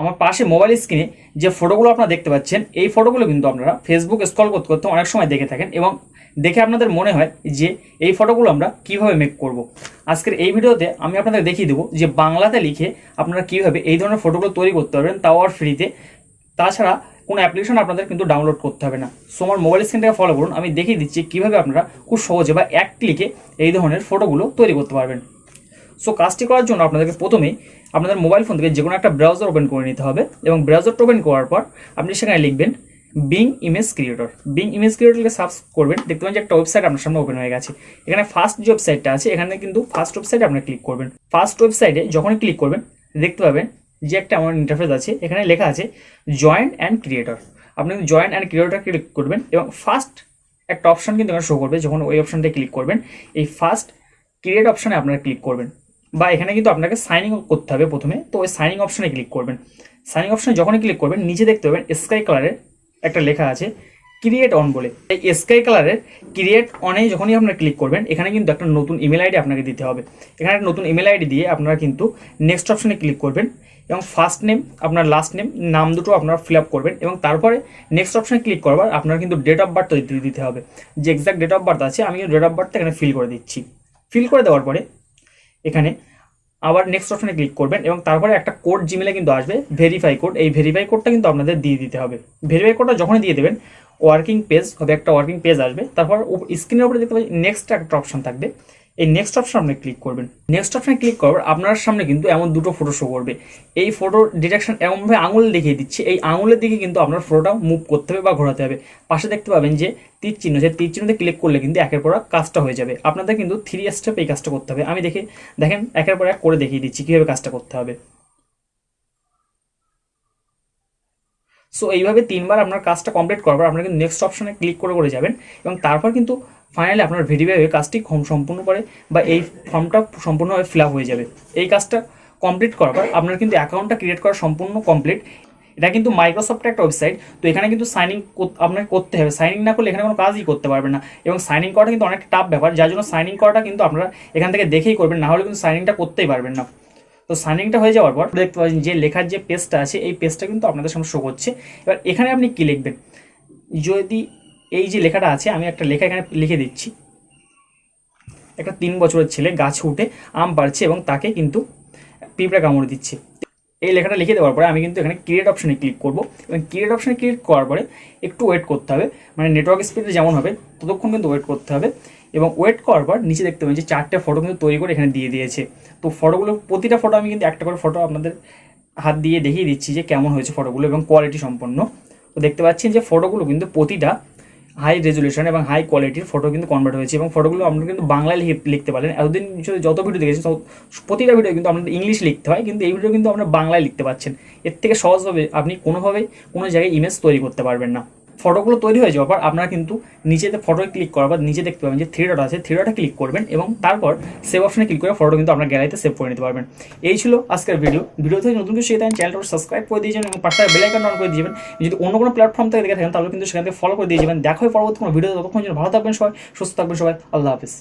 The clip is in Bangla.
আমার পাশে মোবাইল স্ক্রিনে যে ফটোগুলো আপনারা দেখতে পাচ্ছেন, এই ফটোগুলো কিন্তু আপনারা ফেসবুক স্ক্রল করতে করতে অনেক সময় দেখে থাকেন এবং দেখে আপনাদের মনে হয় যে এই ফটোগুলো আমরা কীভাবে মেক করব। আজকের এই ভিডিওতে আমি আপনাদের দেখিয়ে দেবো যে বাংলাতে লিখে আপনারা কীভাবে এই ধরনের ফটোগুলো তৈরি করতে পারবেন, তাও আর ফ্রিতে তাছাড়া কোনো অ্যাপ্লিকেশন আপনাদের কিন্তু ডাউনলোড করতে হবে না। সো আমার মোবাইল স্ক্রিনটাকে ফলো করুন, আমি দেখিয়ে দিচ্ছি কীভাবে আপনারা খুব সহজে বা এক ক্লিকে এই ধরনের ফটোগুলো তৈরি করতে পারবেন। সো কাজটি করার জন্য আপনাদেরকে প্রথমেই আপনাদের মোবাইল ফোন থেকে যে কোনো একটা ব্রাউজার ওপেন করে নিতে হবে এবং ব্রাউজারটা ওপেন করার পর আপনি সেখানে লিখবেন Bing image creator Bing image ক্রিয়েটরকে search করবেন। দেখতে পাবেন যে একটা ওয়েবসাইট আপনার সামনে ওপেন হয়ে গেছে। এখানে ফার্স্ট যে ওয়েবসাইটটা আছে, এখানে কিন্তু ফার্স্ট ওয়েবসাইটে আপনি ক্লিক করবেন। ফার্স্ট ওয়েবসাইটে যখনই ক্লিক করবেন, দেখতে পাবেন যে একটা আমার ইন্টারফেস আছে, এখানে লেখা আছে জয়েন্ট অ্যান্ড ক্রিয়েটর আপনি জয়েন্ট অ্যান্ড ক্রিয়েটর ক্লিক করবেন এবং ফার্স্ট একটা অপশন কিন্তু এখানে শো করবে, যখন ওই অপশনটা ক্লিক করবেন, এই ফার্স্ট ক্রিয়েট অপশানে আপনারা ক্লিক করবেন। বা এখানে কিন্তু আপনাকে সাইনিং করতে হবে প্রথমে। তো ওই সাইনিং অপশনে ক্লিক করবেন। সাইনিং অপশনে যখনই ক্লিক করবেন, নিচে দেখতে পাবেন স্কাই কালারের একটা লেখা আছে ক্রিয়েট অন বলে। এই স্কাই কালারের ক্রিয়েট অনে যখনই আপনারা ক্লিক করবেন, এখানে কিন্তু একটা নতুন ইমেল আইডি আপনাকে দিতে হবে। এখানে একটা নতুন ইমেল আইডি দিয়ে আপনারা কিন্তু নেক্সট অপশনে ক্লিক করবেন এবং ফার্স্ট নেম আপনার লাস্ট নেম নাম দুটো আপনারা ফিল আপ করবেন এবং তারপরে নেক্সট অপশনে ক্লিক করবার আপনার কিন্তু ডেট অফ বার্থ দিতে হবে। যে এক্সাক্ট ডেট অফ বার্থ আছে, আমি ডেট অফ বার্থটা এখানে ফিল করে দিচ্ছি। ফিল করে দেওয়ার পরে এখানে। আবার নেক্সট অপশনে ক্লিক করবেন এবং তারপরে একটা কোড জিমেলে কিন্তু আসবে ভেরিফাই কোড এই ভেরিফাই কোডটা কিন্তু আপনাদের দিয়ে দিতে হবে। ভেরিফাই কোডটা যখনই দিয়ে দেবেন ওয়ার্কিং পেজ হবে, একটা ওয়ার্কিং পেজ আসবে। তারপর স্ক্রিনের উপরে দেখতে পাচ্ছি নেক্সট একটা অপশন থাকবে। এই নেক্সট অপশন আপনি ক্লিক করবেন। নেক্সট অপশনে ক্লিক করবার আপনার সামনে কিন্তু এমন দুটো ফটো শো করবে। এই ফটো ডিটেকশন এমনভাবে আঙুল দেখিয়ে দিচ্ছে, এই আঙুলের দিকে কিন্তু আপনার ফটোটা মুভ করতে হবে বা ঘোরাতে হবে। পাশে দেখতে পাবেন যে তীর চিহ্ন যে তীর চিহ্নতে ক্লিক করলে কিন্তু একের পর কাজটা হয়ে যাবে। আপনাদের কিন্তু থ্রি স্টেপ এই কাজটা করতে হবে। আমি দেখে, দেখেন, একের পর এক করে দেখিয়ে দিচ্ছি কীভাবে কাজটা করতে হবে। সো এইভাবে তিনবার আপনার কাজটা কমপ্লিট করবার আপনার কিন্তু নেক্সট অপশনে ক্লিক করে করে যাবেন এবং তারপর কিন্তু ফাইনালি আপনার ভেরিফাই কাজটি সম্পূর্ণ করে বা এই ফর্মটা সম্পূর্ণভাবে ফিল হয়ে যাবে। এই কাজটা কমপ্লিট করার পর আপনার কিন্তু অ্যাকাউন্টটা ক্রিয়েট করা সম্পূর্ণ কমপ্লিট এটা কিন্তু মাইক্রোসফটের একটা ওয়েবসাইট তো এখানে কিন্তু সাইনিং আপনাকে করতে হবে। সাইনিং না করলে এখানে কোনো কাজই করতে পারবেন না। এবং সাইনিং করাটা কিন্তু অনেক টাফ ব্যাপার, যার জন্য সাইনিং করাটা কিন্তু আপনারা এখান থেকে দেখেই করবেন, না হলে কিন্তু সাইনিংটা করতেই পারবেন না। তো সাইনিংটা হয়ে যাওয়ার পর দেখতে পাচ্ছেন যে লেখার যে পেজটা আছে, এই পেজটা কিন্তু আপনাদের সামনে শো করছে। এবার এখানে আপনি কী লিখবেন? যদি এই যে লেখাটা আছে, আমি একটা লেখা এখানে লিখে দিচ্ছি। একটা তিন বছরের ছেলে গাছে উঠে আম পাড়ছে এবং তাকে কিন্তু পিঁপড়া কামড় দিচ্ছে। এই লেখাটা লিখে দেওয়ার পরে আমি কিন্তু এখানে ক্রিয়েট অপশানে ক্লিক করব এবং ক্রিয়েট অপশানে ক্লিক করার পরে একটু ওয়েট করতে হবে। মানে নেটওয়ার্ক স্পিডে যেমন হবে, ততক্ষণ কিন্তু ওয়েট করতে হবে এবং ওয়েট করার পর নিচে দেখতে পাবেন যে চারটে ফটো কিন্তু তৈরি করে এখানে দিয়ে দিয়েছে। তো ফটোগুলো প্রতিটা ফটো আমি কিন্তু একটা করে ফটো আপনাদের হাত দিয়ে দেখিয়ে দিচ্ছি যে কেমন হয়েছে ফটোগুলো এবং কোয়ালিটি সম্পন্ন। তো দেখতে পাচ্ছেন যে ফটোগুলো কিন্তু প্রতিটা হাই রেজলিউশন এবং হাই কোয়ালিটির ফটো কিন্তু কনভার্ট হয়েছে এবং ফটোগুলো আপনারা কিন্তু বাংলায় লিখে- লিখতে পারেন। এতদিন যত ভিডিও দেখেছেন প্রতিটা ভিডিও কিন্তু আপনাদের ইংলিশ লিখতে হয়, কিন্তু এই ভিডিও কিন্তু আপনারা বাংলায় লিখতে পাচ্ছেন। এর থেকে সহজভাবে আপনি কোনোভাবেই কোনো জায়গায় ইমেজ তৈরি করতে পারবেন না। ফটোগুলো তৈরি হয়ে যাওয়ার পর আপনারা কিন্তু নিচেতে ফটোয় ক্লিক করার পর নিচে দেখতে পাবেন যে থ্রি ডট আছে থ্রি ডটে ক্লিক করবেন এবং তারপর সেভ অপশনে ক্লিক করে ফটো কিন্তু আপনার গ্যালারিতে সেভ করে নিতে পারবেন। এই ছিল আজকের ভিডিও ভিডিও থেকে নতুন কিছু থাকেন চ্যানেলটা সাবস্ক্রাইব করে দিয়েছেন এবং পাশে বেল আইকন অন করে দিয়ে যাবেন। যদি অন্য কোনো প্ল্যাটফর্ম থেকে দেখে থাকেন, তাহলে কিন্তু সেখান থেকে ফলো করে দিয়ে যাবেন। দেখা পরবর্তী কোনো ভিডিও ততক্ষণ ভালো থাকবেন সবাই, সুস্থ থাকবেন সবাই। আল্লাহ হাফিজ।